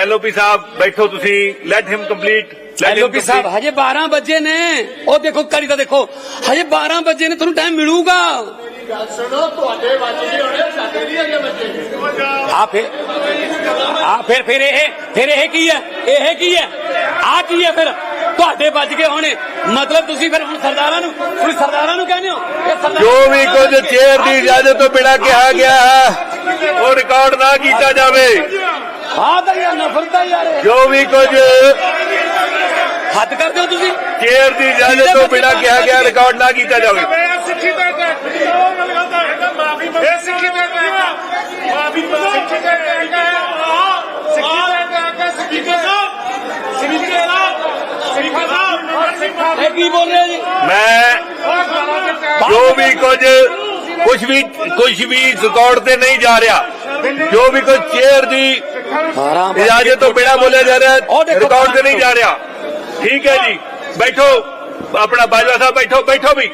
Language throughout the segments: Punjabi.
ਐਲਓਪੀ ਸਾਹਿਬ ਬੈਠੋ ਤੁਸੀਂ। Let him complete LOP sahib ਹਜੇ 12 ਵਜੇ ਨੇ। ਉਹ ਦੇਖੋ ਕੜੀ ਤਾਂ ਦੇਖੋ। ਹਜੇ 12 ਵਜੇ ਨੇ ਤੁਹਾਨੂੰ ਟਾਈਮ ਮਿਲੂਗਾ। ਸੁਣੋ ਤੁਹਾਡੇ ਵੱਜਦੇ ਹੋਣੇ ਸਾਡੇ ਨਹੀਂ ਹੈਗੇ ਬੱਚੇ ਆ ਫਿਰ ਆ ਫਿਰ ਫਿਰ ਇਹ ਫਿਰ ਇਹ ਕੀ ਹੈ? ਇਹ ਕੀ ਹੈ? ਆ ਕੀ ਹੈ ਫਿਰ? ਤੁਹਾਡੇ ਵੱਜ ਗਏ ਹੋਣੇ। ਮਤਲਬ ਤੁਸੀਂ ਫਿਰ ਹੁਣ ਸਰਦਾਰਾਂ ਨੂੰ ਤੁਸੀਂ ਸਰਦਾਰਾਂ ਨੂੰ ਕਹਿੰਦੇ ਹੋ ਜੋ ਵੀ ਕੁਝ ਚੇਅਰ ਦੀ ਇਜਾਜ਼ਤ ਤੋਂ ਬਿਨਾਂ ਕਿਹਾ ਗਿਆ ਹੈ ਉਹ ਰਿਕਾਰਡ ਨਾ ਕੀਤਾ ਜਾਵੇ। ਆ ਤਾਂ ਯਾਰ ਨਫ਼ਰਤ ਹੈ ਯਾਰ ਇਹ। ਜੋ ਵੀ ਕੁਝ ਹੱਦ ਕਰਦੇ ਹੋ ਤੁਸੀਂ? ਚੇਅਰ ਦੀ ਇਜਾਜ਼ਤ ਤੋਂ ਬਿਨਾਂ ਕਿਹਾ ਗਿਆ ਰਿਕਾਰਡ ਨਾ ਕੀਤਾ ਜਾਵੇ। ਸਿੱਖੀ ਦਾ ਮਾਫੀ ਇਹ ਸਿੱਖੀ ਦਾ ਮਾਫੀ ਸਿੱਖੀ ਦਾ ਸਿੱਖੀ ਦਾ speaker sahib speaker sahib speaker ਇਹ ਕੀ ਬੋਲ ਰਹੇ ਜੀ? ਮੈਂ ਜੋ ਵੀ ਕੁਝ ਕੁਝ ਵੀ ਕੁਝ ਵੀ ਰਿਕਾਰਡ ਤੇ ਨਹੀਂ ਜਾ ਰਿਹਾ। ਜੋ ਵੀ ਕੁਝ ਚੇਅਰ ਦੀ 12 ਇਜਾਜ਼ਤ ਤੋਂ ਬਿਨਾਂ ਬੋਲਿਆ ਜਾ ਰਿਹਾ ਰਿਕਾਰਡ ਤੇ ਨਹੀਂ ਜਾ ਰਿਹਾ। ਠੀਕ ਹੈ ਜੀ ਬੈਠੋ। ਆਪਣਾ ਬਾਜਵਾ ਸਾਹਿਬ ਬੈਠੋ ਬੈਠੋ ਵੀ।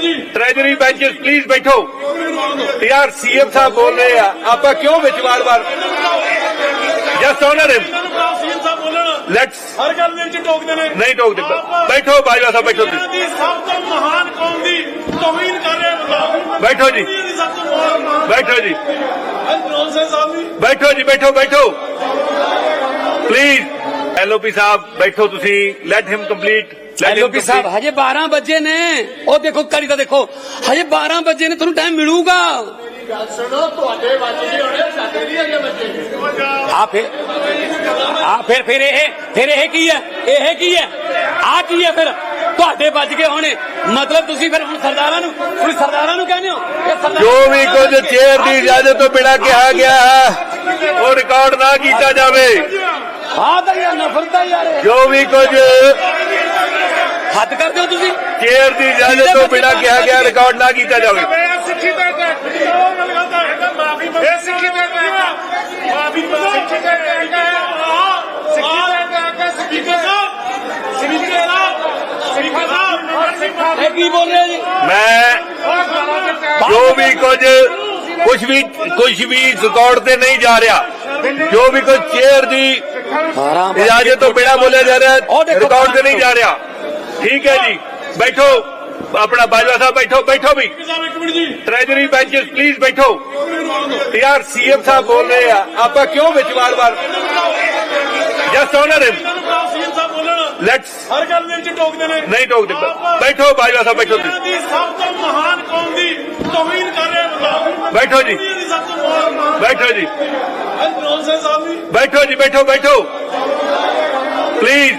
ਜੀ। ਟ੍ਰੈਜਰੀ ਬੈਂਚਸ ਪਲੀਜ਼ ਬੈਠੋ। ਯਾਰ ਸੀਐਮ ਸਾਹਿਬ ਬੋਲ ਰਹੇ ਆ। ਆਪਾਂ ਕਿਉਂ ਵਿੱਚ ਵਾਰ-ਵਾਰ just honour him CM sahib ਬੋਲਣ। ਲੈਟਸ ਹਰ ਗੱਲ ਦੇ ਵਿੱਚ ਟੋਕਦੇ ਨੇ। ਨਹੀਂ ਟੋਕਦੇ। ਬੈਠੋ ਬਾਜਵਾ ਸਾਹਿਬ ਬੈਠੋ ਦੀ ਸਭ ਤੋਂ ਮਹਾਨ ਕੌਮ ਦੀ ਤੋਹੀਨ ਕਰ ਰਿਹਾ ਬੈਠੋ ਜੀ। ਬੈਠੋ ਜੀ। ਬੈਠੋ ਜੀ ਬੈਠੋ ਬੈਠੋ। ਪਲੀਜ਼ ਐਲਓਪੀ ਸਾਹਿਬ ਬੈਠੋ ਤੁਸੀਂ। Let him complete LOP sahib ਹਜੇ 12 ਵਜੇ ਨੇ। ਉਹ ਦੇਖੋ ਕੜੀ ਤਾਂ ਦੇਖੋ। ਹਜੇ 12 ਵਜੇ ਨੇ ਤੁਹਾਨੂੰ ਟਾਈਮ ਮਿਲੂਗਾ। ਗੱਲ ਸੁਣੋ ਤੁਹਾਡੇ ਵੱਜਦੇ ਹੋਣੇ ਸਾਡੇ ਨਹੀਂ ਹੈਗੇ ਬੱਚੇ ਆ ਫਿਰ ਆ ਫਿਰ ਫਿਰ ਇਹ ਫਿਰ ਇਹ ਕੀ ਹੈ? ਇਹ ਕੀ ਹੈ? ਆ ਕੀ ਹੈ ਫਿਰ? ਤੁਹਾਡੇ ਵੱਜ ਗਏ ਹੋਣੇ। ਮਤਲਬ ਤੁਸੀਂ ਫਿਰ ਹੁਣ ਸਰਦਾਰਾਂ ਨੂੰ ਤੁਸੀਂ ਸਰਦਾਰਾਂ ਨੂੰ ਕਹਿੰਦੇ ਹੋ ਇਹ ਸਰਦਾਰ ਜੋ ਵੀ ਕੁਝ ਚੇਅਰ ਦੀ ਇਜਾਜ਼ਤ ਤੋਂ ਬਿਨਾਂ ਕਿਹਾ ਗਿਆ ਹੈ ਉਹ ਰਿਕਾਰਡ ਨਾ ਕੀਤਾ ਜਾਵੇ। ਆ ਤਾਂ ਯਾਰ ਨਫ਼ਰਤ ਹੈ ਯਾਰ ਇਹ। ਜੋ ਵੀ ਕੁਝ ਹੱਦ ਕਰਦੇ ਹੋ ਤੁਸੀਂ? ਚੇਅਰ ਦੀ ਇਜਾਜ਼ਤ ਤੋਂ ਬਿਨਾਂ ਕਿਹਾ ਗਿਆ ਰਿਕਾਰਡ ਨਾ ਕੀਤਾ ਜਾਵੇ। ਸਿੱਖੀ ਦਾ ਮਾਫੀ ਇਹ ਸਿੱਖੀ ਦਾ ਮਾਫੀ ਸਿੱਖੀ ਦਾ ਸਿੱਖੀ ਦਾ speaker sahib speaker sahib speaker ਇਹ ਕੀ ਬੋਲ ਰਹੇ ਜੀ? ਮੈਂ ਜੋ ਵੀ ਕੁਝ ਕੁਝ ਵੀ ਕੁਝ ਵੀ ਰਿਕਾਰਡ ਤੇ ਨਹੀਂ ਜਾ ਰਿਹਾ ਜੋ ਵੀ ਕੁਝ ਚੇਅਰ ਦੀ 12 ਇਜਾਜ਼ਤ ਤੋਂ ਬਿਨਾਂ ਬੋਲਿਆ ਜਾ ਰਿਹਾ ਰਿਕਾਰਡ ਤੇ ਨਹੀਂ ਜਾ ਰਿਹਾ। ਠੀਕ ਹੈ ਜੀ ਬੈਠੋ ਆਪਣਾ ਬਾਜਵਾ ਸਾਹਿਬ ਬੈਠੋ ਬੈਠੋ ਵੀ। ਟ੍ਰੈਜਰੀ ਬੈਂਚਸ ਪਲੀਜ਼ ਬੈਠੋ। ਯਾਰ ਸੀਐਮ ਸਾਹਿਬ ਬੋਲ ਰਹੇ ਆ। ਆਪਾਂ ਕਿਉਂ ਵਿੱਚ ਵਾਰ-ਵਾਰ just honour him sahib let's ਹਰ ਗੱਲ ਦੇ ਵਿੱਚ ਟੋਕਦੇ ਨੇ। ਨਹੀਂ ਟੋਕਦੇ। ਬੈਠੋ ਬਾਜਵਾ ਸਾਹਿਬ ਬੈਠੋ ਤੁਸੀਂ ਸਭ ਤੋਂ ਮਹਾਨ ਕੌਮ ਦੀ ਤੋਹੀਨ ਕਰ ਰਿਹਾ ਬੰਦਾ ਬੈਠੋ ਜੀ। ਬੈਠੋ ਜੀ। ਨੌਨਸੈਂਸ ਆਦਮੀ ਬੈਠੋ ਜੀ ਬੈਠੋ ਬੈਠੋ। ਪਲੀਜ਼